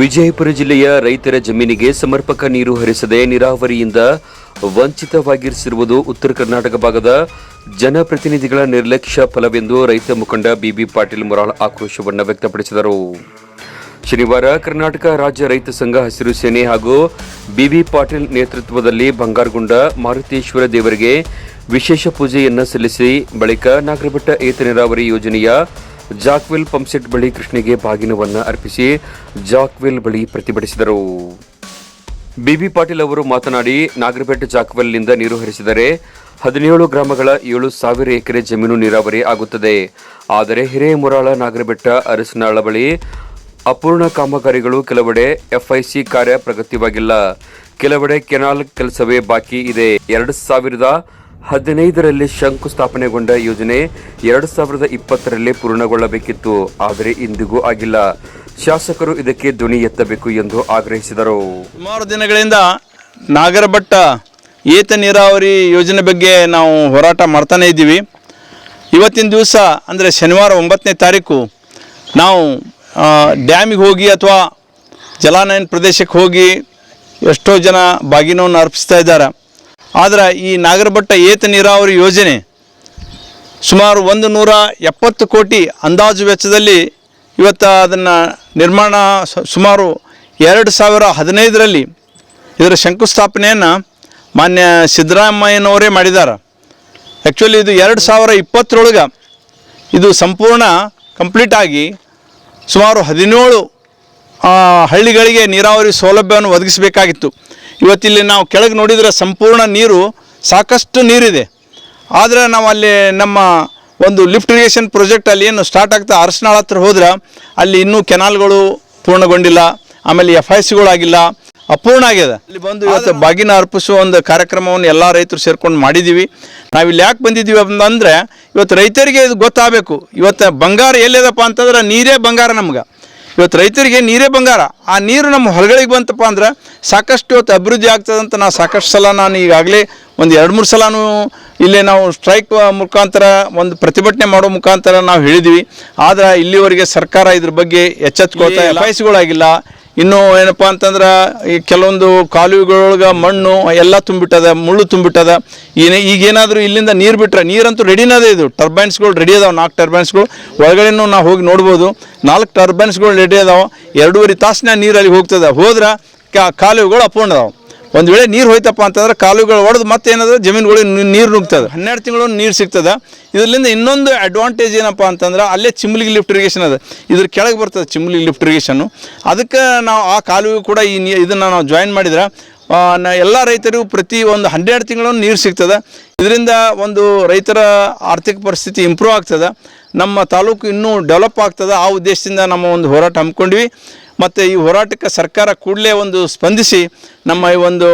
ವಿಜಯಪುರ ಜಿಲ್ಲೆಯ ರೈತರ ಜಮೀನಿಗೆ ಸಮರ್ಪಕ ನೀರು ಹರಿಸದೆ ನೀರಾವರಿಯಿಂದ ವಂಚಿತವಾಗಿರಿಸಿರುವುದು ಉತ್ತರ ಕರ್ನಾಟಕ ಭಾಗದ ಜನಪ್ರತಿನಿಧಿಗಳ ನಿರ್ಲಕ್ಷ್ಯ ಫಲವೆಂದು ರೈತ ಮುಖಂಡ ಬಿಬಿ ಪಾಟೀಲ್ ಮುರಾಳ್ ಆಕ್ರೋಶವನ್ನು ವ್ಯಕ್ತಪಡಿಸಿದರು. ಶನಿವಾರ ಕರ್ನಾಟಕ ರಾಜ್ಯ ರೈತ ಸಂಘ ಹಸಿರು ಸೇನೆ ಹಾಗೂ ಬಿಬಿ ಪಾಟೀಲ್ ನೇತೃತ್ವದಲ್ಲಿ ಬಂಗಾರಗುಂಡ ಮಾರುತೇಶ್ವರ ದೇವರಿಗೆ ವಿಶೇಷ ಪೂಜೆಯನ್ನು ಸಲ್ಲಿಸಿ ಬಳಿಕ ನಾಗರಭಟ್ಟ ಏತ ನೀರಾವರಿ ಯೋಜನೆಯ ಜಾಕ್ವೆಲ್ ಪಂಪ್ಸೆಟ್ ಬಳಿ ಕೃಷ್ಣಗೆ ಬಾಗಿನವನ್ನು ಅರ್ಪಿಸಿ ಜಾಕ್ವೆಲ್ ಬಳಿ ಪ್ರತಿಭಟಿಸಿದರು. ಬಿಬಿ ಪಾಟೀಲ್ ಅವರು ಮಾತನಾಡಿ, ನಾಗರಬೆಟ್ಟ ಜಾಕ್ವೆಲ್ನಿಂದ ನೀರು ಹರಿಸಿದರೆ ಹದಿನೇಳು ಗ್ರಾಮಗಳ ಏಳು ಸಾವಿರ ಎಕರೆ ಜಮೀನು ನೀರಾವರಿ ಆಗುತ್ತದೆ. ಆದರೆ ಹಿರೇಮುರಾಳ ನಾಗರಬೆಟ್ಟ ಅರಸನಾಳ ಬಳಿ ಅಪೂರ್ಣ ಕಾಮಗಾರಿಗಳು ಕೆಲವೆಡೆ ಎಫ್ಐಸಿ ಕಾರ್ಯ ಪ್ರಗತಿವಾಗಿಲ್ಲ ಕೆಲವೆಡೆ ಕೆನಾಲ್ ಕೆಲಸವೇ ಬಾಕಿ ಇದೆ. ಎರಡು ಸಾವಿರದ ಹದಿನೈದರಲ್ಲಿ ಶಂಕುಸ್ಥಾಪನೆಗೊಂಡ ಯೋಜನೆ ಎರಡು ಸಾವಿರದ ಇಪ್ಪತ್ತರಲ್ಲಿ ಪೂರ್ಣಗೊಳ್ಳಬೇಕಿತ್ತು. ಆದರೆ ಇಂದಿಗೂ ಆಗಿಲ್ಲ. ಶಾಸಕರು ಇದಕ್ಕೆ ಧ್ವನಿ ಎತ್ತಬೇಕು ಎಂದು ಆಗ್ರಹಿಸಿದರು. ಸುಮಾರು ದಿನಗಳಿಂದ ನಾಗರಭಟ್ಟ ಏತ ನೀರಾವರಿ ಯೋಜನೆ ಬಗ್ಗೆ ನಾವು ಹೋರಾಟ ಮಾಡ್ತಾನೇ ಇದ್ದೀವಿ. ಇವತ್ತಿನ ದಿವಸ, ಅಂದರೆ ಶನಿವಾರ ಒಂಬತ್ತನೇ ತಾರೀಕು, ನಾವು ಡ್ಯಾಮಿಗೆ ಹೋಗಿ ಅಥವಾ ಜಲಾನಯನ ಪ್ರದೇಶಕ್ಕೆ ಹೋಗಿ ಎಷ್ಟೋ ಜನ ಬಾಗಿನವನ್ನು ಅರ್ಪಿಸ್ತಾ ಇದ್ದಾರೆ. ಆದರೆ ಈ ನಾಗರಬಟ್ಟ ಏತ ನೀರಾವರಿ ಯೋಜನೆ ಸುಮಾರು ಒಂದು ನೂರ ಎಪ್ಪತ್ತು ಕೋಟಿ ಅಂದಾಜು ವೆಚ್ಚದಲ್ಲಿ ಇವತ್ತು ಅದನ್ನು ನಿರ್ಮಾಣ ಸುಮಾರು ಎರಡು ಸಾವಿರ ಹದಿನೈದರಲ್ಲಿ ಇದರ ಶಂಕುಸ್ಥಾಪನೆಯನ್ನು ಮಾನ್ಯ ಸಿದ್ದರಾಮಯ್ಯನವರೇ ಮಾಡಿದ್ದಾರೆ. ಆ್ಯಕ್ಚುಲಿ ಇದು ಎರಡು ಸಾವಿರ ಇಪ್ಪತ್ತರೊಳಗೆ ಇದು ಸಂಪೂರ್ಣ ಕಂಪ್ಲೀಟ್ ಆಗಿ ಸುಮಾರು ಹದಿನೇಳು ಹಳ್ಳಿಗಳಿಗೆ ನೀರಾವರಿ ಸೌಲಭ್ಯವನ್ನು ಒದಗಿಸಬೇಕಾಗಿತ್ತು. ಇವತ್ತಿಲ್ಲಿ ನಾವು ಕೆಳಗೆ ನೋಡಿದರೆ ಸಂಪೂರ್ಣ ನೀರು, ಸಾಕಷ್ಟು ನೀರಿದೆ. ಆದರೆ ನಾವು ಅಲ್ಲಿ ನಮ್ಮ ಒಂದು ಲಿಫ್ಟ್ ಇರಿಗೇಷನ್ ಪ್ರಾಜೆಕ್ಟ್ ಅಲ್ಲಿ ಏನು ಸ್ಟಾರ್ಟ್ ಆಗ್ತಾ ಅರಸನಾಳ ಹತ್ರ ಹೋದ್ರೆ ಅಲ್ಲಿ ಇನ್ನೂ ಕೆನಾಲ್ಗಳು ಪೂರ್ಣಗೊಂಡಿಲ್ಲ, ಆಮೇಲೆ ಎಫ್ ಐ ಸಿಗಳಾಗಿಲ್ಲ ಅಪೂರ್ಣ ಆಗಿದೆ. ಇಲ್ಲಿ ಬಂದು ಇವತ್ತು ಬಾಗಿನ ಅರ್ಪಿಸುವ ಒಂದು ಕಾರ್ಯಕ್ರಮವನ್ನು ಎಲ್ಲ ರೈತರು ಸೇರ್ಕೊಂಡು ಮಾಡಿದ್ದೀವಿ ಇಲ್ಲಿ ಯಾಕೆ ಬಂದಿದ್ದೀವಿ ಅಂತಂದರೆ ಇವತ್ತು ರೈತರಿಗೆ ಇದು ಗೊತ್ತಾಗಬೇಕು. ಇವತ್ತು ಬಂಗಾರ ಎಲ್ಲಿದಪ್ಪ ಅಂತಂದ್ರೆ ನೀರೇ ಬಂಗಾರ ನಮ್ಗೆ. ಇವತ್ತು ರೈತರಿಗೆ ನೀರೇ ಬಂಗಾರ. ಆ ನೀರು ನಮ್ಮ ಹೊಲಗಳಿಗೆ ಬಂತಪ್ಪ ಅಂದ್ರೆ ಸಾಕಷ್ಟು ಇವತ್ತು ಅಭಿವೃದ್ಧಿ ಆಗ್ತದೆ ಅಂತ ನಾವು ಸಾಕಷ್ಟು ಸಲ ನಾನು ಈಗಾಗಲೇ ಒಂದು ಎರಡು ಮೂರು ಸಲನೂ ಇಲ್ಲೇ ನಾವು ಸ್ಟ್ರೈಕ್ ಮುಖಾಂತರ ಒಂದು ಪ್ರತಿಭಟನೆ ಮಾಡೋ ಮುಖಾಂತರ ನಾವು ಹೇಳಿದ್ವಿ. ಆದ್ರೆ ಇಲ್ಲಿವರೆಗೆ ಸರ್ಕಾರ ಇದ್ರ ಬಗ್ಗೆ ಎಚ್ಚೆತ್ಕೊಳ್ತಾ ಎಫ್ಐಸಿಗಳಾಗಿಲ್ಲ ಇನ್ನು ಏನಪ್ಪ ಅಂತಂದ್ರೆ, ಈ ಕೆಲವೊಂದು ಕಾಲುವೆಗಳೊಳಗೆ ಮಣ್ಣು, ಎಲ್ಲ ತುಂಬಿಟ್ಟದ, ಮುಳ್ಳು ತುಂಬಿಟ್ಟದ, ಏನೇ, ಈಗೇನಾದರೂ ಇಲ್ಲಿಂದ ನೀರು ಬಿಟ್ರೆ, ನೀರಂತೂ ರೆಡಿನದೇ ಇದು. ಟರ್ಬೈನ್ಸ್ಗಳು ರೆಡಿ ಅದಾವೆ, ನಾಲ್ಕು ಟರ್ಬೈನ್ಸ್ಗಳು ಒಳಗಡೆನೂ ನಾವು ಹೋಗಿ ನೋಡ್ಬೋದು. ನಾಲ್ಕು ಟರ್ಬೈನ್ಸ್ಗಳು ರೆಡಿ ಅದಾವೆ. ಎರಡೂವರೆ ತಾಸಿನ ನೀರಲ್ಲಿ ಹೋಗ್ತದೆ. ಹೋದ್ರೆ ಕಾಲುವೆಗಳು ಅಪೂರ್ಣ ಅದಾವೆ ಒಂದು ವೇಳೆ ನೀರು ಹೋಯ್ತಪ್ಪ ಅಂತಂದ್ರೆ ಕಾಲುವೆಗಳು ಒಡೆದು ಮತ್ತೆ ಏನಾದ್ರೆ ಜಮೀನುಗಳಿಗೆ ನೀರು ನುಗ್ತದೆ ಹನ್ನೆರಡು ತಿಂಗಳು ನೀರು ಸಿಗ್ತದೆ. ಇದರಿಂದ ಇನ್ನೊಂದು ಅಡ್ವಾಂಟೇಜ್ ಏನಪ್ಪ ಅಂತಂದ್ರೆ ಅಲ್ಲೇ ಚಿಮ್ಲಿಗೆ ಲಿಫ್ಟ್ ಇರಿಗೇಷನ್ ಅದ. ಇದ್ರ ಕೆಳಗೆ ಬರ್ತದೆ ಚಿಮ್ಲಿಗೆ ಲಿಫ್ಟ್ ಇರಿಗೇಷನ್ನು ಅದಕ್ಕೆ ನಾವು ಆ ಕಾಲುವೆ ಕೂಡ ಈ ಇದನ್ನು ನಾವು ಜಾಯಿನ್ ಮಾಡಿದ್ರೆ ಎಲ್ಲ ರೈತರಿಗೂ ಪ್ರತಿ ಒಂದು ಹನ್ನೆರಡು ತಿಂಗಳು ನೀರು ಸಿಗ್ತದೆ. ಇದರಿಂದ ಒಂದು ರೈತರ ಆರ್ಥಿಕ ಪರಿಸ್ಥಿತಿ ಇಂಪ್ರೂವ್ ಆಗ್ತದೆ. ನಮ್ಮ ತಾಲೂಕು ಇನ್ನೂ ಡೆವಲಪ್ ಆಗ್ತದೆ. ಆ ಉದ್ದೇಶದಿಂದ ನಮ್ಮ ಒಂದು ಹೋರಾಟ ಹಮ್ಮಿಕೊಂಡ್ವಿ. ಮತ್ತು ಈ ಹೋರಾಟಕ್ಕೆ ಸರ್ಕಾರ ಕೂಡಲೇ ಒಂದು ಸ್ಪಂದಿಸಿ ನಮ್ಮ ಈ ಒಂದು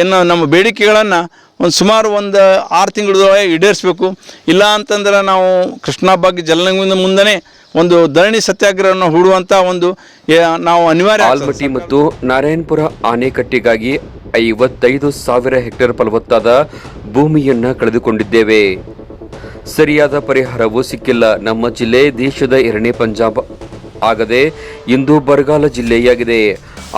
ಏನು ನಮ್ಮ ಬೇಡಿಕೆಗಳನ್ನು ಒಂದು ಸುಮಾರು ಒಂದು ಆರು ತಿಂಗಳದೊಳಗೆ ಈಡೇರಿಸಬೇಕು. ಇಲ್ಲ ಅಂತಂದ್ರೆ ನಾವು ಕೃಷ್ಣ ಬಗ್ಗೆ ಜಲನಗುವಿನ ಮುಂದೆ ಒಂದು ಧರಣಿ ಸತ್ಯಾಗ್ರಹವನ್ನು ಹೂಡುವಂಥ ಒಂದು ನಾವು ಅನಿವಾರ್ಯ. ಆಲ್ಮಟ್ಟಿ ಮತ್ತು ನಾರಾಯಣಪುರ ಆನೆಕಟ್ಟಿಗಾಗಿ ಐವತ್ತೈದು ಸಾವಿರ ಹೆಕ್ಟೇರ್ ಫಲವತ್ತಾದ ಭೂಮಿಯನ್ನು ಕಳೆದುಕೊಂಡಿದ್ದೇವೆ. ಸರಿಯಾದ ಪರಿಹಾರವೂ ಸಿಕ್ಕಿಲ್ಲ. ನಮ್ಮ ಜಿಲ್ಲೆ ದೇಶದ ಎರಡನೇ ಪಂಜಾಬ್ ಆಗದೆ ಇಂದು ಬರಗಾಲ ಜಿಲ್ಲೆಯಾಗಿದೆ.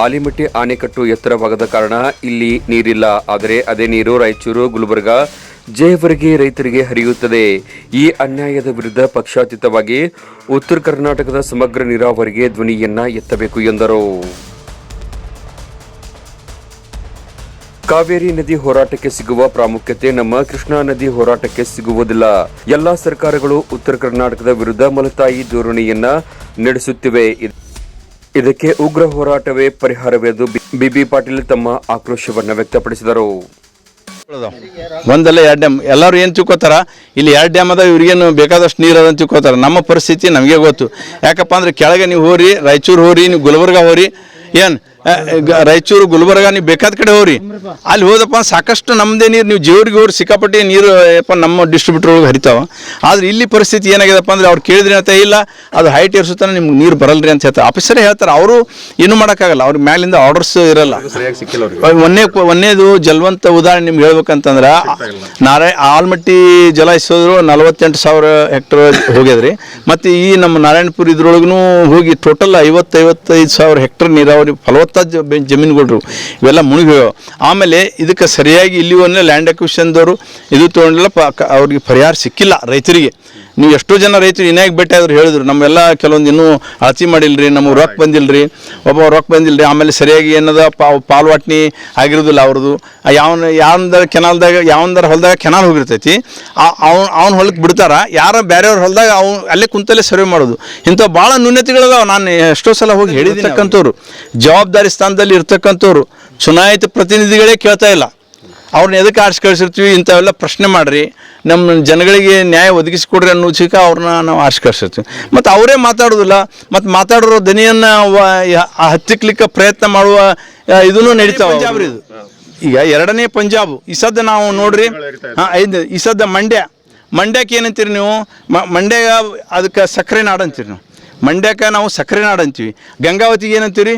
ಆಲಿಮಟ್ಟಿ ಆಣೆಕಟ್ಟು ಎತ್ತರವಾಗದ ಕಾರಣ ಇಲ್ಲಿ ನೀರಿಲ್ಲ. ಆದರೆ ಅದೇ ನೀರು ರಾಯಚೂರು, ಗುಲ್ಬರ್ಗ, ಜಯವರೆಗೆ ರೈತರಿಗೆ ಹರಿಯುತ್ತದೆ. ಈ ಅನ್ಯಾಯದ ವಿರುದ್ಧ ಪಕ್ಷಾತೀತವಾಗಿ ಉತ್ತರ ಕರ್ನಾಟಕದ ಸಮಗ್ರ ನೀರಾವರಿಗೆ ಧ್ವನಿಯನ್ನ ಎತ್ತಬೇಕು ಎಂದರು. ಕಾವೇರಿ ನದಿ ಹೋರಾಟಕ್ಕೆ ಸಿಗುವ ಪ್ರಾಮುಖ್ಯತೆ ನಮ್ಮ ಕೃಷ್ಣಾ ನದಿ ಹೋರಾಟಕ್ಕೆ ಸಿಗುವುದಿಲ್ಲ. ಎಲ್ಲಾ ಸರ್ಕಾರಗಳು ಉತ್ತರ ಕರ್ನಾಟಕದ ವಿರುದ್ಧ ಮಲತಾಯಿ ಧೋರಣೆಯನ್ನ ನಡೆಸುತ್ತಿವೆ. ಇದಕ್ಕೆ ಉಗ್ರ ಹೋರಾಟವೇ ಪರಿಹಾರವೆಂದು ಬಿಬಿ ಪಾಟೀಲ್ ತಮ್ಮ ಆಕ್ರೋಶವನ್ನು ವ್ಯಕ್ತಪಡಿಸಿದರು. ಒಂದಲ್ಲ ಎರಡು ಡ್ಯಾಮ್. ಎಲ್ಲರೂ ಏನು ತಿಳ್ಕೊತಾರ? ಇಲ್ಲಿ ಎರಡು ಡ್ಯಾಮ್ ಅದ ಇವ್ರಿಗೇನು ಬೇಕಾದಷ್ಟು ನೀರು ಅದ ಅಂತ ತಿಳ್ಕೊತಾರ? ನಮ್ಮ ಪರಿಸ್ಥಿತಿ ನಮಗೆ ಗೊತ್ತು. ಯಾಕಪ್ಪ ಅಂದ್ರೆ ಕೆಳಗೆ ನೀವು ಹೋರಿ, ರಾಯಚೂರು ಹೋರಿ, ನೀವು ಗುಲ್ಬರ್ಗ ಹೋರಿ, ಏನು ರಾಯಚೂರು, ಗುಲ್ಬರ್ಗ ನೀವು ಬೇಕಾದ ಕಡೆ ಹೋಗ್ರಿ. ಅಲ್ಲಿ ಹೋದಪ್ಪ ಸಾಕಷ್ಟು ನಮ್ಮದೇ ನೀರು, ನೀವು ಜೇವ್ರಿಗೆ ಹೋಗ್ರಿ, ಸಿಕ್ಕಾಪಟ್ಟೆ ನೀರು, ಯಪ್ಪ, ನಮ್ಮ ಡಿಸ್ಟ್ರಿಬ್ಯೂಟರ್ ಒಳಗೆ ಹರಿತಾವ. ಆದ್ರೆ ಇಲ್ಲಿ ಪರಿಸ್ಥಿತಿ ಏನಾಗಿದೆಪ್ಪ ಅಂದ್ರೆ ಅವ್ರು ಕೇಳಿದ್ರೆ ಅಂತ ಇಲ್ಲ, ಅದು ಹೈಟ್ ಏರ್ಸುತ್ತಾನೆ ನಿಮ್ಗೆ ನೀರು ಬರಲ್ರಿ ಅಂತ ಹೇಳ್ತಾರೆ. ಆಫೀಸರೇ ಹೇಳ್ತಾರೆ, ಅವರು ಏನು ಮಾಡೋಕ್ಕಾಗಲ್ಲ, ಅವ್ರ ಮ್ಯಾಲಿಂದ ಆರ್ಡರ್ಸ್ ಇರಲ್ಲ. ಒಂದೇ ಒಂದೇದು ಜಲವಂತ ಉದಾಹರಣೆ ನಿಮ್ಗೆ ಹೇಳ್ಬೇಕಂತಂದ್ರೆ ನಾರಾಯ ಆಲ್ಮಟ್ಟಿ ಜಲಾಯಿಸೋದ್ರು ನಲವತ್ತೆಂಟು ಸಾವಿರ ಹೆಕ್ಟರ್ ಹೋಗ್ಯದ್ರಿ. ಮತ್ತು ಈ ನಮ್ಮ ನಾರಾಯಣಪುರ ಇದ್ರೊಳಗೂ ಹೋಗಿ ಟೋಟಲ್ ಐವತ್ತೈವತ್ತೈದು ಸಾವಿರ ಹೆಕ್ಟರ್ ನೀರಾವರಿ ಫಲವತ್ತಾದ ಜ- ಬೆ- ಇವೆಲ್ಲ ಮುಳುಗಿವೆ ಆಮೇಲೆ ಇದಕ್ಕೆ ಸರಿಯಾಗಿ ಇಲ್ಲಿವರೆಗೆ ಲ್ಯಾಂಡ್ ಅಕ್ವಿಷನ್ದವರು ಇದು ತೊಗೊಂಡಿಲ್ಲ ಅವ್ರಿಗೆ ಪರಿಹಾರ ಸಿಕ್ಕಿಲ್ಲ ರೈತರಿಗೆ. ನೀವು ಎಷ್ಟೋ ಜನ ರೈತರು ಇನ್ಯಾಗ ಭೇಟಿ ಆದ್ರು ಹೇಳಿದ್ರು ನಮ್ಮೆಲ್ಲ ಕೆಲವೊಂದು ಇನ್ನೂ ಅಳತಿ ಮಾಡಿಲ್ರಿ ನಮಗೆ ರೊಕ್ಕ ಬಂದಿಲ್ಲರಿ ಒಬ್ಬ ರೊಕ್ಕ ಬಂದಿಲ್ಲರಿ ಆಮೇಲೆ ಸರಿಯಾಗಿ ಏನದ ಪಾ ಪಾಲ್ವಾಟ್ನಿ ಆಗಿರೋದಿಲ್ಲ ಅವ್ರದ್ದು ಯಾವ ಯಾವಂದರ ಕೆನಾಲ್ದಾಗ ಯಾವಂದರ ಹೊಲದಾಗ ಕೆನಾಲ್ ಹೋಗಿರ್ತೈತಿ ಅವ್ನು ಅವ್ನ ಹೊಲಕ್ಕೆ ಬಿಡ್ತಾರ ಯಾರ ಬೇರೆಯವ್ರ ಹೊಲದಾಗ ಅವ್ನು ಅಲ್ಲೇ ಕುಂತಲ್ಲೇ ಸರ್ವೆ ಮಾಡೋದು. ಇಂಥ ಭಾಳ ನ್ಯೂನತೆಗಳಿದಾವೆ. ನಾನು ಎಷ್ಟೋ ಸಲ ಹೋಗಿ ಹೇಳಿರ್ತಕ್ಕಂಥವ್ರು ಜವಾಬ್ದಾರಿ ಸ್ಥಾನದಲ್ಲಿ ಇರ್ತಕ್ಕಂಥವ್ರು. ಚುನಾಯಿತ ಪ್ರತಿನಿಧಿಗಳೇ ಕೇಳ್ತಾ ಇಲ್ಲ. ಅವ್ರನ್ನ ಎದಕ್ಕೆ ಆರಿಸಿ ಕಳಿಸಿರ್ತೀವಿ ಇಂಥವೆಲ್ಲ ಪ್ರಶ್ನೆ ಮಾಡ್ರಿ. ನಮ್ಮ ಜನಗಳಿಗೆ ನ್ಯಾಯ ಒದಗಿಸಿಕೊಡ್ರಿ ಅನ್ನೋ ಚಿಕ್ಕ ಅವ್ರನ್ನ ನಾವು ಆರಿಸಿ ಕಳಿಸಿರ್ತೀವಿ. ಮತ್ತು ಅವರೇ ಮಾತಾಡೋದಿಲ್ಲ. ಮತ್ತು ಮಾತಾಡಿರೋ ದನಿಯನ್ನು ಹತ್ತಿಕ್ಲಿಕ್ಕೆ ಪ್ರಯತ್ನ ಮಾಡುವ ಇದೂ ನಡೀತಾವೆ ಪಂಜಾಬ್ ಇದು. ಈಗ ಎರಡನೇ ಪಂಜಾಬ್. ಈ ಸದ್ದ ನಾವು ನೋಡ್ರಿ ಹಾಂ ಐದು ಈ ಸದ್ದ ಮಂಡ್ಯ. ಮಂಡ್ಯಕ್ಕೆ ಏನಂತೀರಿ ನೀವು? ಮ ಮಂಡ್ಯ ಅದಕ್ಕೆ ಸಕ್ಕರೆ ನಾಡು ಅಂತೀರಿ ನೀವು. ಮಂಡ್ಯಕ್ಕೆ ನಾವು ಸಕ್ಕರೆ ನಾಡು ಅಂತೀವಿ. ಗಂಗಾವತಿಗೆ ಏನಂತೀರಿ?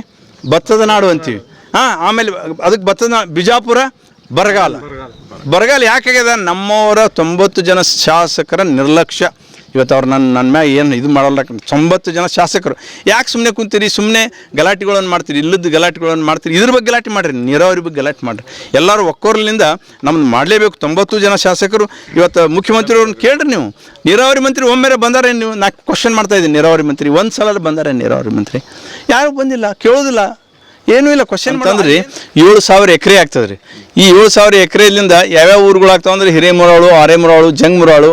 ಭತ್ತದ ನಾಡು ಅಂತೀವಿ. ಹಾಂ ಆಮೇಲೆ ಅದಕ್ಕೆ ಭತ್ತದ ನಾ- ಬಿಜಾಪುರ ಬರಗಾಲ. ಬರಗಾಲ ಯಾಕೆ ನಮ್ಮವರ ತೊಂಬತ್ತು ಜನ ಶಾಸಕರ ನಿರ್ಲಕ್ಷ್ಯ. ಇವತ್ತು ಅವ್ರು ನನ್ನ ನನ್ನ ಮ್ಯಾಗ ಏನು ಇದು ಮಾಡಲ್ಲ ತೊಂಬತ್ತು ಜನ ಶಾಸಕರು. ಯಾಕೆ ಸುಮ್ಮನೆ ಕುಂತೀರಿ? ಸುಮ್ಮನೆ ಗಲಾಟೆಗಳನ್ನು ಮಾಡ್ತೀರಿ. ಇಲ್ಲದ ಗಲಾಟೆಗಳನ್ನು ಮಾಡ್ತೀರಿ. ಇದ್ರ ಬಗ್ಗೆ ಗಲಾಟೆ ಮಾಡಿರಿ. ನೀರಾವರಿ ಬಗ್ಗೆ ಗಲಾಟೆ ಮಾಡಿರಿ. ಎಲ್ಲರೂ ಒಕ್ಕೋರ್ಲಿಂದ ನಮ್ದು ಮಾಡಲೇಬೇಕು. ತೊಂಬತ್ತು ಜನ ಶಾಸಕರು. ಇವತ್ತು ಮುಖ್ಯಮಂತ್ರಿಯವ್ರನ್ನ ಕೇಳ್ರಿ ನೀವು. ನೀರಾವರಿ ಮಂತ್ರಿ ಒಮ್ಮೆರೆ ಬಂದಾರೆ ನೀವು? ನಾಲ್ಕು ಕ್ವಶನ್ ಮಾಡ್ತಾ ಇದ್ದೀನಿ. ನೀರಾವರಿ ಮಂತ್ರಿ. ಒಂದು ಸಲ ಬಂದಾರೆ ನೀರಾವರಿ ಮಂತ್ರಿ? ಯಾರು ಬಂದಿಲ್ಲ? ಕೇಳೋದಿಲ್ಲ. ಏನೂ ಇಲ್ಲ ಕ್ವಶನ್ ಅಂತಂದ್ರೆ ಏಳು ಸಾವಿರ ಎಕರೆ ಆಗ್ತದೆ ರೀ ಈ ಏಳು ಸಾವಿರ ಎಕರೆಯಿಂದ ಯಾವ್ಯಾವ ಊರುಗಳು ಆಗ್ತಾವ ಅಂದ್ರೆ ಹಿರೇಮುರಾಳು ಆರೇಮುರಾಳು ಜಂಗ್ಮುರಾಳು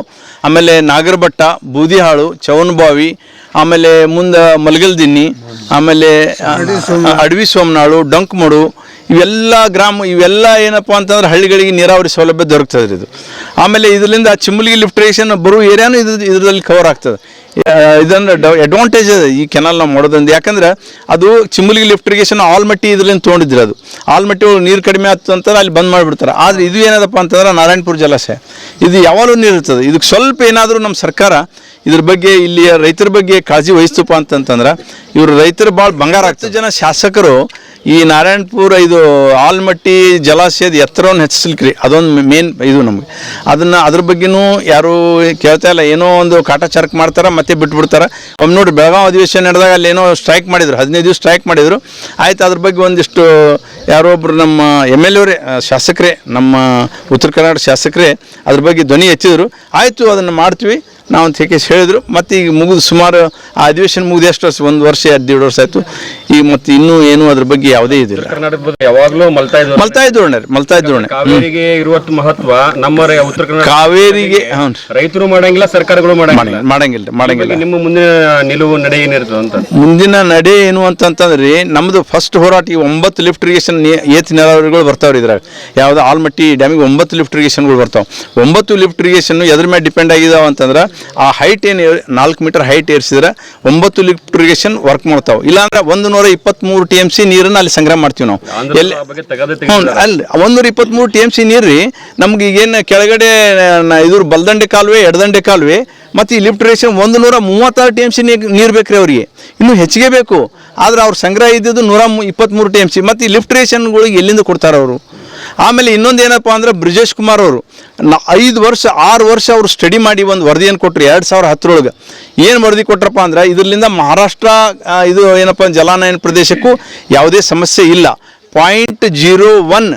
ಆಮೇಲೆ ನಾಗರಭಟ್ಟ ಬೂದಿಹಾಳು ಚವನಬಾವಿ ಆಮೇಲೆ ಮುಂದೆ ಮಲಗಲ್ದಿನ್ನಿ ಆಮೇಲೆ ಅಡವಿ ಸೋಮನಾಳು. ಡೊಂಕ್ಮಡು ಇವೆಲ್ಲ ಗ್ರಾಮ ಇವೆಲ್ಲ ಏನಪ್ಪ ಅಂತಂದ್ರೆ ಹಳ್ಳಿಗಳಿಗೆ ನೀರಾವರಿ ಸೌಲಭ್ಯ ದೊರಕ್ತದೆ ರೀ ಇದು. ಆಮೇಲೆ ಇದರಿಂದ ಚಿಮ್ಮಲಿಗೆ ಲಿಫ್ಟ್ ಬರುವ ಬರೋ ಏರಿಯಾನು ಇದು ಇದರಲ್ಲಿ ಕವರ್ ಆಗ್ತದೆ. ಇದನ್ನು ಅಡ್ವಾಂಟೇಜ್ ಈ ಕೆನಲ್ ನಾವು ಮಾಡೋದ್ರಿಂದ ಯಾಕಂದ್ರೆ ಅದು ಚಿಮ್ಮಲಿಗೆ ಲಿಫ್ಟ್ ಇರಿಗೇಷನ್ ಆಲ್ಮಟ್ಟಿ ಇದರಿಂದ ತೊಗೊಂಡಿದ್ರು ಅದು. ಆಲ್ಮಟ್ಟಿ ಒಳಗೆ ನೀರು ಕಡಿಮೆ ಆಯ್ತು ಅಂತಂದ್ರೆ ಅಲ್ಲಿ ಬಂದ್ ಮಾಡಿಬಿಡ್ತಾರೆ. ಆದರೆ ಇದು ಏನದಪ್ಪ ಅಂತಂದ್ರೆ ನಾರಾಯಣಪುರ ಜಲಾಶಯ. ಇದು ಯಾವಾಗಲೂ ನೀರು ಇರ್ತದೆ ಇದಕ್ಕೆ ಸ್ವಲ್ಪ ಏನಾದರೂ ನಮ್ಮ ಸರ್ಕಾರ ಇದ್ರ ಬಗ್ಗೆ ಇಲ್ಲಿಯ ರೈತರ ಬಗ್ಗೆ ಕಾಳಜಿ ವಹಿಸ್ತಪ್ಪ ಅಂತಂತಂದ್ರೆ ಇವರು ರೈತರು ಭಾಳ ಬಂಗಾರ ಹತ್ತು ಜನ ಶಾಸಕರು ಈ ನಾರಾಯಣಪುರ ಇದು ಆಲ್ಮಟ್ಟಿ ಜಲಾಶಯದ ಎತ್ತರವನ್ನು ಹೆಚ್ಚಿಸ್ಲಿಕ್ಕೆ ಅದೊಂದು ಮೇನ್ ಇದು ನಮಗೆ. ಅದನ್ನು ಅದ್ರ ಬಗ್ಗೆನೂ ಯಾರೂ ಕೇಳ್ತಾ ಇಲ್ಲ. ಏನೋ ಒಂದು ಕಾಟಾಚಾರಕ್ಕೆ ಮಾಡ್ತಾರೆ, ಮತ್ತೆ ಬಿಟ್ಬಿಡ್ತಾರೆ. ಒಮ್ಮೆ ನೋಡಿ ಬೆಳಗಾವಿ ಅಧಿವೇಶನ ನಡೆದಾಗ ಅಲ್ಲಿ ಏನೋ ಸ್ಟ್ರೈಕ್ ಮಾಡಿದ್ರು. ಹದಿನೈದು ದಿವಸ ಸ್ಟ್ರೈಕ್ ಮಾಡಿದ್ರು. ಆಯ್ತು, ಅದ್ರ ಬಗ್ಗೆ ಒಂದಿಷ್ಟು ಯಾರೋ ಒಬ್ಬರು ನಮ್ಮ ಎಂ ಎಲ್ ಎವರೇ ಶಾಸಕರೇ, ನಮ್ಮ ಉತ್ತರ ಕರ್ನಾಟಕ ಶಾಸಕರೇ ಅದ್ರ ಬಗ್ಗೆ ಧ್ವನಿ ಎತ್ತಿದ್ರು ಆಯಿತು, ಅದನ್ನು ಮಾಡ್ತೀವಿ. ನಾವು ಅಂತ ಹೇಳಿದ್ರು. ಮತ್ತೆ ಈಗ ಮುಗಿದು ಸುಮಾರು ಆ ಅಧಿವೇಶನ ಮುಗಿದು ಎಷ್ಟು ವರ್ಷ ಒಂದು ವರ್ಷ ಎರಡು ವರ್ಷ ಆಯಿತು. ಈಗ ಮತ್ತೆ ಇನ್ನೂ ಏನು ಅದ್ರ ಬಗ್ಗೆ ಯಾವುದೇ ಇದಿಲ್ಲ. ಯಾವಾಗಲೂ ಯಾವಾಗ್ಲೂ ಮಲ್ತಾ ಇದ್ರು ಮಲ್ತಾ ಇದ್ರು ಮಲ್ತಾ ಇದ್ದೋಣ ಕಾವೇರಿಗೆ ಇರುವಷ್ಟು ಮಹತ್ವ ನಮ್ಮ ಉತ್ತರ ಕನ್ನಡ ಕಾವೇರಿಗೆ ಹ್ಞೂ. ರೈತರು ಮಾಡಂಗಿಲ್ಲ ಸರ್ಕಾರಗಳು ಮಾಡಂಗಿಲ್ಲ. ಮಾಡಂಗಿಲ್ಲ ಮಾಡಂಗಿಲ್ಲ ನಿಮ್ಮ ಮುಂದಿನ ನಿಲುವು ನಡೆ ಏನಿರ್ತದೆ ಅಂತ. ಮುಂದಿನ ನಡೆ ಏನು ಅಂತಂತಂದ್ರೆ ನಮ್ಮದು ಫಸ್ಟ್ ಹೋರಾಟ ಈ ಒಂಬತ್ತು ಲಿಫ್ಟ್ ಇರಿಗೇಷನ್ ಏತ್ ನೀರಾವರಿಗಳು ಬರ್ತಾವ್ರಿ ಇದ್ರಾಗ. ಯಾವ್ದು ಆಲ್ಮಟ್ಟಿ ಡ್ಯಾಮಿಗೆ ಒಂಬತ್ತು ಲಿಫ್ಟ್ ಇರಿಗೇಷನ್ಗಳು ಬರ್ತಾವೆ. ಒಂಬತ್ತು ಲಿಫ್ಟ್ ಇರಿಗೇಷನ್ ಎದ್ರ ಮೇಲೆ ಡಿಪೆಂಡ್ ಆಗಿದಾವ ಅಂತಂದ್ರೆ ಆ ಹೈಟ್ ಏನು ನಾಲ್ಕು ಮೀಟರ್ ಹೈಟ್ ಏರಿಸಿದ್ರೆ ಒಂಬತ್ತು ಲಿಫ್ಟ್ ಇರಿಗೇಷನ್ ವರ್ಕ್ ಮಾಡ್ತಾವೆ. ಇಲ್ಲಾಂದ್ರೆ ಒಂದು ನೂರ ಇಪ್ಪತ್ತ್ಮೂರು ಟಿ ಎಂ ಸಿ ನೀರನ್ನು ಅಲ್ಲಿ ಸಂಗ್ರಹ ಮಾಡ್ತೀವಿ ನಾವು. ಎಲ್ಲಿ ಹ್ಞೂ ಅಲ್ಲಿ ಒಂದೂರ ಇಪ್ಪತ್ತ್ಮೂರು ಟಿ ಎಂ ಸಿ ನೀರು ರೀ ನಮ್ಗೆ ಈಗೇನು ಕೆಳಗಡೆ ಇದ್ರ ಬಲ್ದಂಡೆ ಕಾಲುವೆ ಎಡದಂಡೆ ಕಾಲುವೆ ಮತ್ತು ಈ ಲಿಫ್ಟ್ ಇರಿಗೇಷನ್ ಒಂದು ನೂರ ಮೂವತ್ತಾರು ಟಿ ಎಂ ಸಿ ನೀರು ಬೇಕು ರೀ ಅವರಿಗೆ. ಇನ್ನೂ ಹೆಚ್ಚಿಗೆ ಬೇಕು. ಆದ್ರೆ ಅವ್ರ ಸಂಗ್ರಹ ಇದ್ದಿದ್ದು ನೂರ ಇಪ್ಪತ್ತ್ಮೂರು ಟಿ ಎಂ ಸಿ ಮತ್ತು ಈ ಲಿಫ್ಟ್ ಇರಿಗೇಷನ್ಗಳಿಗೆ ಎಲ್ಲಿಂದ ಕೊಡ್ತಾರೆ ಅವರು? ಆಮೇಲೆ ಇನ್ನೊಂದು ಏನಪ್ಪ ಅಂದ್ರೆ ಬ್ರಿಜೇಶ್ ಕುಮಾರ್ ಅವರು. ನಾ ಐದು ವರ್ಷ, ಆರು ವರ್ಷ ಅವರು ಸ್ಟಡಿ ಮಾಡಿ ಒಂದು ವರದಿಯನ್ನು ಕೊಟ್ಟರು ಎರಡು ಸಾವಿರ ಹತ್ತರೊಳಗೆ. ಏನು ವರದಿ ಕೊಟ್ರಪ್ಪ ಅಂದ್ರೆ ಇದರಿಂದ ಮಹಾರಾಷ್ಟ್ರ ಇದು ಏನಪ್ಪ ಜಲಾನಯನ ಪ್ರದೇಶಕ್ಕೂ ಯಾವುದೇ ಸಮಸ್ಯೆ ಇಲ್ಲ. Point zero one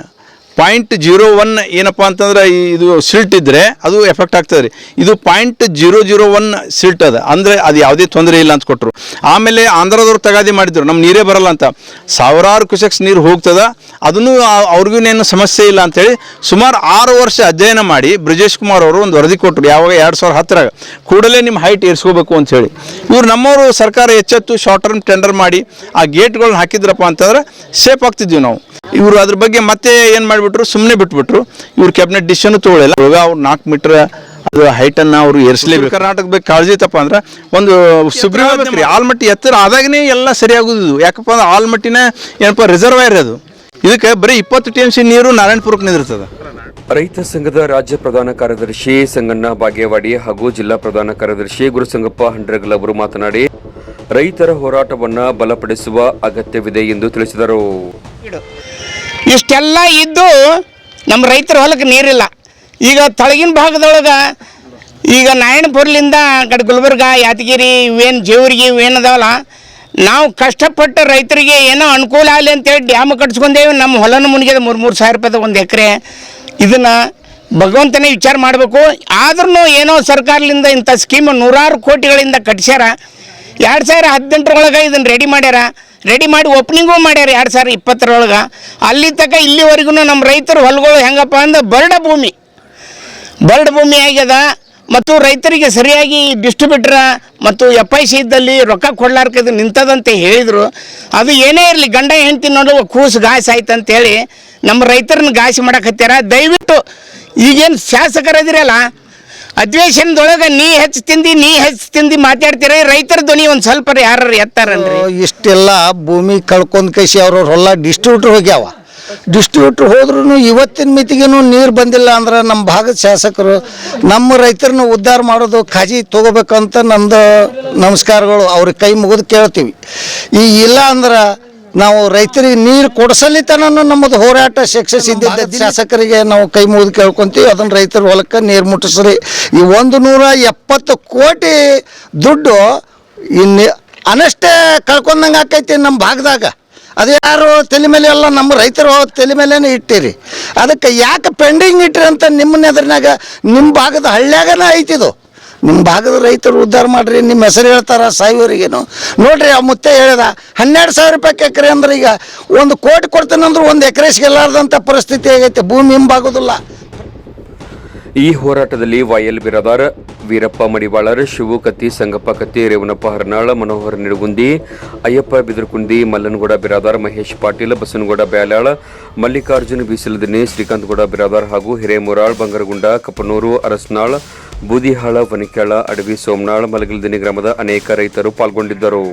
point zero one ಏನಪ್ಪ ಅಂತಂದ್ರೆ ಇದು ಸಿಲ್ಟ್ ಇದ್ದರೆ ಅದು ಎಫೆಕ್ಟ್ ಆಗ್ತದೆ ರೀ. ಇದು point zero zero one silt ಅದ. ಅಂದರೆ ಅದು ಯಾವುದೇ ತೊಂದರೆ ಇಲ್ಲ ಅಂತ ಕೊಟ್ಟರು ಆಮೇಲೆ ಆಂಧ್ರದವ್ರು ತಗಾದಿ ಮಾಡಿದ್ರು. ನಮ್ಮ ನೀರೇ ಬರಲ್ಲ ಅಂತ. ಸಾವಿರಾರು ಕ್ಯೂಸೆಕ್ಸ್ ನೀರು ಹೋಗ್ತದ. ಅದನ್ನು ಅವ್ರಿಗೂ ಏನು ಸಮಸ್ಯೆ ಇಲ್ಲ ಅಂತೇಳಿ ಸುಮಾರು ಆರು ವರ್ಷ ಅಧ್ಯಯನ ಮಾಡಿ ಬ್ರಿಜೇಶ್ ಕುಮಾರ್ ಅವರು ಒಂದು ವರದಿ ಕೊಟ್ಟರು ಯಾವಾಗ ಎರಡು ಸಾವಿರ ಹತ್ತರಾಗ ಕೂಡಲೇ ನಿಮ್ಮ ಹೈಟ್ ಏರಿಸ್ಕೋಬೇಕು ಅಂತೇಳಿ ಇವ್ರು ನಮ್ಮವರು ಸರ್ಕಾರ ಎಚ್ಚೆತ್ತು ಶಾರ್ಟ್ ಟರ್ಮ್ ಟೆಂಡರ್ ಮಾಡಿ ಆ ಗೇಟ್ಗಳನ್ನ ಹಾಕಿದ್ರಪ್ಪ ಅಂತಂದ್ರೆ ಸೇಫ್ ಆಗ್ತಿದ್ವಿ ನಾವು. ಇವರು ಅದ್ರ ಬಗ್ಗೆ ಮತ್ತೆ ಏನು ಮಾಡಿಬಿಟ್ರು ಸುಮ್ಮನೆ ಬಿಟ್ಬಿಟ್ರು. ಇವ್ರು ಕ್ಯಾಬಿನೆಟ್ ಡಿಸಿಷನ್ ತೊಗೊಳಿಲ್ಲ ಇವಾಗ ಅವ್ರು ನಾಲ್ಕು ಮೀಟ್ರ್ ಅದು ಹೈಟನ್ನು ಅವರು ಏರಿಸಲೇಬೇಕು. ಕರ್ನಾಟಕ ಬಗ್ಗೆ ಕಾಳಜಿ ತಪ್ಪ ಅಂದ್ರೆ ಒಂದು ಸುಗ್ರೀವ ಬೇಕ್ರಿ ಆಲ್ಮಟ್ಟಿ ಎತ್ತರ ಆದಾಗನೇ ಎಲ್ಲ ಸರಿಯಾಗೋದು ಯಾಕಪ್ಪ ಅಂದ್ರೆ ಆಲ್ಮಟ್ಟಿನ ಏನಪ್ಪ ರಿಸರ್ವೈರ್ ಅದು. ಇದಕ್ಕೆ ಬರೀ ಇಪ್ಪತ್ತು ಟಿ ಎಂ ಸಿ ನೀರು ನಾರಾಯಣಪುರಕ್ಕೆ ನಿಂದಿರ್ತದೆ. ರೈತ ಸಂಘದ ರಾಜ್ಯ ಪ್ರಧಾನ ಕಾರ್ಯದರ್ಶಿ ಸಂಗಣ್ಣ ಬಾಗೇವಾಡಿ ಹಾಗೂ ಜಿಲ್ಲಾ ಪ್ರಧಾನ ಕಾರ್ಯದರ್ಶಿ ಗುರುಸಂಗಪ್ಪ ಹಂಡ್ರಗಲ್ ಅವರು ಮಾತನಾಡಿ ರೈತರ ಹೋರಾಟವನ್ನ ಬಲಪಡಿಸುವ ಅಗತ್ಯವಿದೆ ಎಂದು ತಿಳಿಸಿದರು. ಇಷ್ಟೆಲ್ಲ ಇದ್ದು ನಮ್ಮ ರೈತರ ಹೊಲಕ್ಕೆ ನೀರಿಲ್ಲ. ಈಗ ತಳಗಿನ ಭಾಗದೊಳಗೆ ಈಗ ನಾರಾಯಣಪುರಲಿಂದ ಕಡೆ ಗುಲ್ಬರ್ಗ, ಯಾದಗಿರಿ, ಇವೇನು ಜೇವರಿಗೆ, ಇವೇನು ಅದಾವಲ್ಲ, ನಾವು ಕಷ್ಟಪಟ್ಟ ರೈತರಿಗೆ ಏನೋ ಅನುಕೂಲ ಆಗಲಿ ಅಂತೇಳಿ ಡ್ಯಾಮ್ ಕಟ್ಸ್ಕೊಂಡೇವಿ. ನಮ್ಮ ಹೊಲನ ಮುನಿಗೆ ಮೂರು ಮೂರು ಸಾವಿರ ರೂಪಾಯಿದ ಒಂದು ಎಕರೆ. ಇದನ್ನು ಭಗವಂತನೇ ವಿಚಾರ ಮಾಡಬೇಕು. ಆದ್ರೂ ಏನೋ ಸರ್ಕಾರದಿಂದ ಇಂಥ ಸ್ಕೀಮ್ ನೂರಾರು ಕೋಟಿಗಳಿಂದ ಕಟ್ಸ್ಯಾರ. ಎರಡು ಸಾವಿರ ಹದಿನೆಂಟರೊಳಗೆ ಇದನ್ನು ರೆಡಿ ಮಾಡ್ಯಾರ. ರೆಡಿ ಮಾಡಿ ಓಪನಿಂಗೂ ಮಾಡ್ಯಾರ ಎರಡು ಸಾವಿರ ಇಪ್ಪತ್ತರೊಳಗೆ. ಅಲ್ಲಿ ತನಕ ಇಲ್ಲಿವರೆಗೂ ನಮ್ಮ ರೈತರು ಹೊಲಗಳು ಹೆಂಗಪ್ಪ ಅಂದ್ರೆ ಬರಡ ಭೂಮಿ. ಬರಡ ಭೂಮಿ ಆಗ್ಯದ ಮತ್ತು ರೈತರಿಗೆ ಸರಿಯಾಗಿ ಡಿಸ್ಟ್ರಿಬ್ಯೂಟ್ರ ಮತ್ತು ಎಫ್ ಐ ಸಿ ಇದ್ದಲ್ಲಿ ರೊಕ್ಕ ಕೊಡ್ಲಾರ್ಕದು ನಿಂತದಂತ ಹೇಳಿದರು. ಅದು ಏನೇ ಇರಲಿ ಗಂಡ ಹೆಂಡತಿ ನೋಡುವ ಕೂಸು ಗಾಯಸ ಆಯ್ತು ಅಂತೇಳಿ ನಮ್ಮ ರೈತರನ್ನ ಗಾಯಸಿ ಮಾಡಕತ್ಯಾರ. ದಯವಿಟ್ಟು ಈಗೇನು ಶಾಸಕರದಿರಲ್ಲ ಅಧಿವೇಶನದೊಳಗೆ ನೀ ಹೆಚ್ಚು ತಿಂದು, ನೀ ಹೆಚ್ಚು ತಿಂದು ಮಾತಾಡ್ತೀರ, ರೈತರ ಧ್ವನಿ ಒಂದು ಸ್ವಲ್ಪ ಯಾರು ಎತ್ತಾರನ್ರಿ. ಇಷ್ಟೆಲ್ಲ ಭೂಮಿ ಕಳ್ಕೊಂಡ್ ಕೈಸಿ ಅವ್ರವ್ರ ಹೊಲ ಡಿಸ್ಟ್ರಿಬ್ಯೂಟರ್ ಹೋಗ್ಯಾವ. ಡಿಸ್ಟ್ರಿಬ್ಯೂಟರ್ ಹೋದ್ರೂ ಇವತ್ತಿನ ಮಿತಿಗೇನು ನೀರು ಬಂದಿಲ್ಲ ಅಂದ್ರೆ ನಮ್ಮ ಭಾಗದ ಶಾಸಕರು, ನಮ್ಮ ರೈತರನ್ನ ಉದ್ಧಾರ ಮಾಡೋದು ಖಾಜಿ ತಗೋಬೇಕಂತ ನಂದು ನಮಸ್ಕಾರಗಳು ಅವ್ರಿಗೆ ಕೈ ಮುಗಿದು ಕೇಳ್ತೀವಿ. ಈ ಇಲ್ಲ ಅಂದ್ರೆ ನಾವು ರೈತರಿಗೆ ನೀರು ಕೊಡಿಸಲಿತನ ನಮ್ಮದು ಹೋರಾಟ ಸಕ್ಸಸ್ ಇದ್ದಿದ್ದ ಶಾಸಕರಿಗೆ ನಾವು ಕೈ ಮುಗಿದು ಕೇಳ್ಕೊಂತೀವಿ. ಅದನ್ನ ರೈತರ ಹೊಲಕ್ಕೆ ನೀರು ಮುಟ್ಟಿಸ್ರಿ. ಈ ಒಂದು ನೂರ ಎಪ್ಪತ್ತು ಕೋಟಿ ದುಡ್ಡು ಇನ್ನು ಅನಷ್ಟೇ ಕಳ್ಕೊಂಡಂಗೆ ಆಕೈತಿ ನಮ್ಮ ಭಾಗದಾಗ. ಅದು ಯಾರು ತಲೆ ಮೇಲೆ ಎಲ್ಲ ನಮ್ಮ ರೈತರು ತಲೆ ಮೇಲೇನೆ ಇಟ್ಟಿರಿ. ಅದಕ್ಕೆ ಯಾಕೆ ಪೆಂಡಿಂಗ್ ಇಟ್ಟಿರಿ ಅಂತ ನಿಮ್ಮ ಎದುರಿನಾಗ ನಿಮ್ಮ ಭಾಗದ ಹಳ್ಳ್ಯಾಗನ ಐತಿದು. ನಿಮ್ಮ ಭಾಗದ ರೈತರು ಉದ್ಧಾರ ಮಾಡ್ರಿ ನಿಮ್ಮ ಹೆಸರು ಹೇಳ್ತಾರ ಸಾಯುವರಿಗೇನು. ನೋಡ್ರಿ, ಆ ಮುತ್ತೆ ಹೇಳಿದ, ಹನ್ನೆರಡು ಸಾವಿರ ರೂಪಾಯಿ ಎಕರೆ ಅಂದ್ರೆ ಈಗ ಒಂದು ಕೋಟಿ ಕೊಡ್ತೇನೆ ಅಂದ್ರೆ ಒಂದು ಎಕರೆ ಸಿಗಲಾರ್ದಂಥ ಪರಿಸ್ಥಿತಿ ಆಗೈತೆ, ಭೂಮಿ ಹಿಂಬಾಗೋದಿಲ್ಲ. ಈ ಹೋರಾಟದಲ್ಲಿ ವಾಯಲ್ ಬಿರದಾರ್, ವೀರಪ್ಪ ಮಡಿವಾಳರ್ ಶಿವು ಕತ್ತಿ ಸಂಗಪ್ಪ ಕತ್ತಿ, ರೇವನಪ್ಪ ಹರ್ನಾಳ, ಮನೋಹರ್ ನಿಡಗುಂದಿ, ಅಯ್ಯಪ್ಪ ಬಿದರ್ಕುಂದಿ, ಮಲ್ಲನಗೌಡ ಬಿರಾದಾರ್, ಮಹೇಶ್ ಪಾಟೀಲ್, ಬಸನಗೌಡ ಬ್ಯಾಲಾಳ, ಮಲ್ಲಿಕಾರ್ಜುನ್ ಬೀಸಲದಿನಿ, ಶ್ರೀಕಾಂತಗೌಡ ಬಿರಾದಾರ್ ಹಾಗೂ ಹಿರೇಮುರಾಳ್, ಬಂಗರಗುಂಡ ಕಪನೂರು ಅರಸ್ನಾಳ್ ಬೂದಿಹಾಳ ವನಿಕ್ಯಾಳ ಅಡವಿ ಸೋಮನಾಳ ಮಲಗಲ್ದಿನಿ ಗ್ರಾಮದ ಅನೇಕ ರೈತರು ಪಾಲ್ಗೊಂಡಿದ್ದರು.